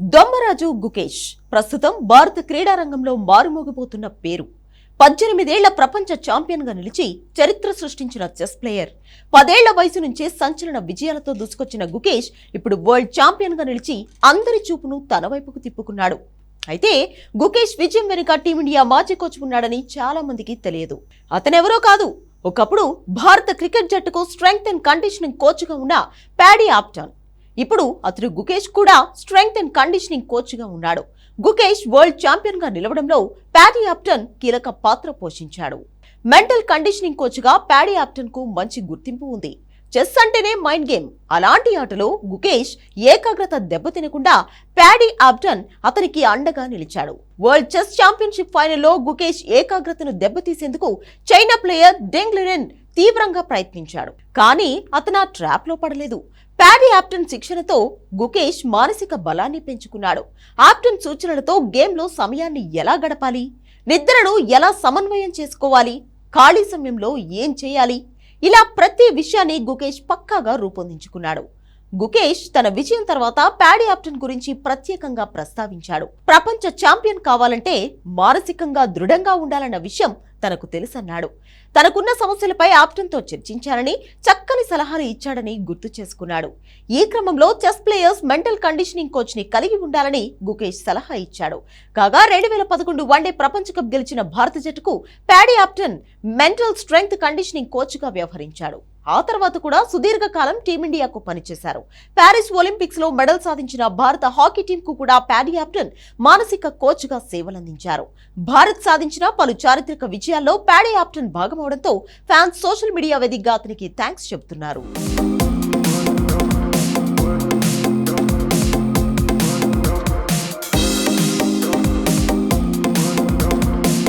దొమ్మరాజు గుకేష్. ప్రస్తుతం భారత క్రీడారంగంలో మారుమోగిపోతున్న పేరు. పద్దెనిమిదేళ్ళ ప్రపంచ ఛాంపియన్గా నిలిచి చరిత్ర సృష్టించిన చెస్ ప్లేయర్. పదేళ్ళ వయసు నుంచే సంచలన విజయాలతో దూసుకొచ్చిన గుకేష్ ఇప్పుడు వరల్డ్ ఛాంపియన్గా నిలిచి అందరి చూపును తన వైపుకు తిప్పుకున్నాడు. అయితే గుకేష్ విజయం వెనుక టీమిండియా మాజీ కోచ్ ఉన్నాడని చాలా మందికి తెలియదు. అతనెవరో కాదు. ఒకప్పుడు భారత క్రికెట్ జట్టుకు స్ట్రెంగ్త్ అండ్ కండిషనింగ్ కోచ్గా ఉన్న ప్యాడీ ఆప్టాన్. ఇప్పుడు అతడు గుకేష్ కూడా స్ట్రెంగ్త్ అండ్ కండిషనింగ్ కోచ్గా ఉన్నాడు. గుకేష్ వరల్డ్ ఛాంపియన్గా నిలవడంలో ప్యాడీ ఆప్టన్ కీలక పాత్ర పోషించాడు. మెంటల్ కండిషనింగ్ కోచ్గా ప్యాడీ ఆప్టన్కు మంచి గుర్తింపు ఉంది. చెస్ అంటేనే మైండ్ గేమ్. అలాంటి ఆటలో గుకేష్ ఏకాగ్రత దెబ్బతినకుండా ప్యాడీ ఆప్టన్ అతనికి అండగా నిలిచాడు. వరల్డ్ చెస్ ఛాంపియన్షిప్ ఫైనల్లో గుకేష్ ఏకాగ్రతను దెబ్బతీసేందుకు చైనా ప్లేయర్ డెంగ్లిరెన్ తీవ్రంగా ప్రయత్నించాడు. కానీ అతను ఆ ట్రాప్లో పడలేదు. ప్యాడీ ఆప్టన్ శిక్షణతో గుకేష్ మానసిక బలాన్ని పెంచుకున్నాడు. ఆప్టన్ సూచనలతో గేమ్లో సమయాన్ని ఎలా గడపాలి? నిద్రను ఎలా సమన్వయం చేసుకోవాలి? ఖాళీ సమయంలో ఏం చేయాలి? ఇలా ప్రతి విషయాన్ని గుకేష్ పక్కాగా రూపొందించుకున్నాడు. గుకేష్ తన విజయం తర్వాత ప్యాడీ ఆప్టన్ గురించి ప్రత్యేకంగా ప్రస్తావించాడు. ప్రపంచ ఛాంపియన్ కావాలంటే మానసికంగా దృఢంగా ఉండాలన్న విషయం తనకు తెలుసన్నాడు. తనకున్న సమస్యలపై ఆప్టంతో చర్చించారని చక్కని సలహాలు ఇచ్చాడని గుర్తు చేసుకున్నాడు. ఈ క్రమంలో చెస్ ప్లేయర్స్ మెంటల్ కండిషనింగ్ కోచ్ని కలిగి ఉండాలని గుకేష్ సలహా ఇచ్చాడు. కాగా రెండు వేల పదకొండు వన్డే ప్రపంచ కప్ గెలిచిన భారత జట్టుకు Paddy Upton mental strength conditioning కోచ్గా వ్యవహరించాడు. ఆ తర్వాత కూడా సుదీర్ఘకాలం టీమిండియాకు పనిచేశారు. ప్యారిస్ ఒలింపిక్స్లో మెడల్ సాధించిన భారత హాకీ టీం కు కూడా ప్యాడీ ఆప్టన్ మానసిక కోచ్గా సేవలందించారు. భారత్ సాధించిన పలు చారిత్రక విజయాల్లో ప్యాడీ ఆప్టన్ భాగమవడంతో ఫ్యాన్స్ సోషల్ మీడియా వేదికగా అతనికి థ్యాంక్స్ చెబుతున్నారు.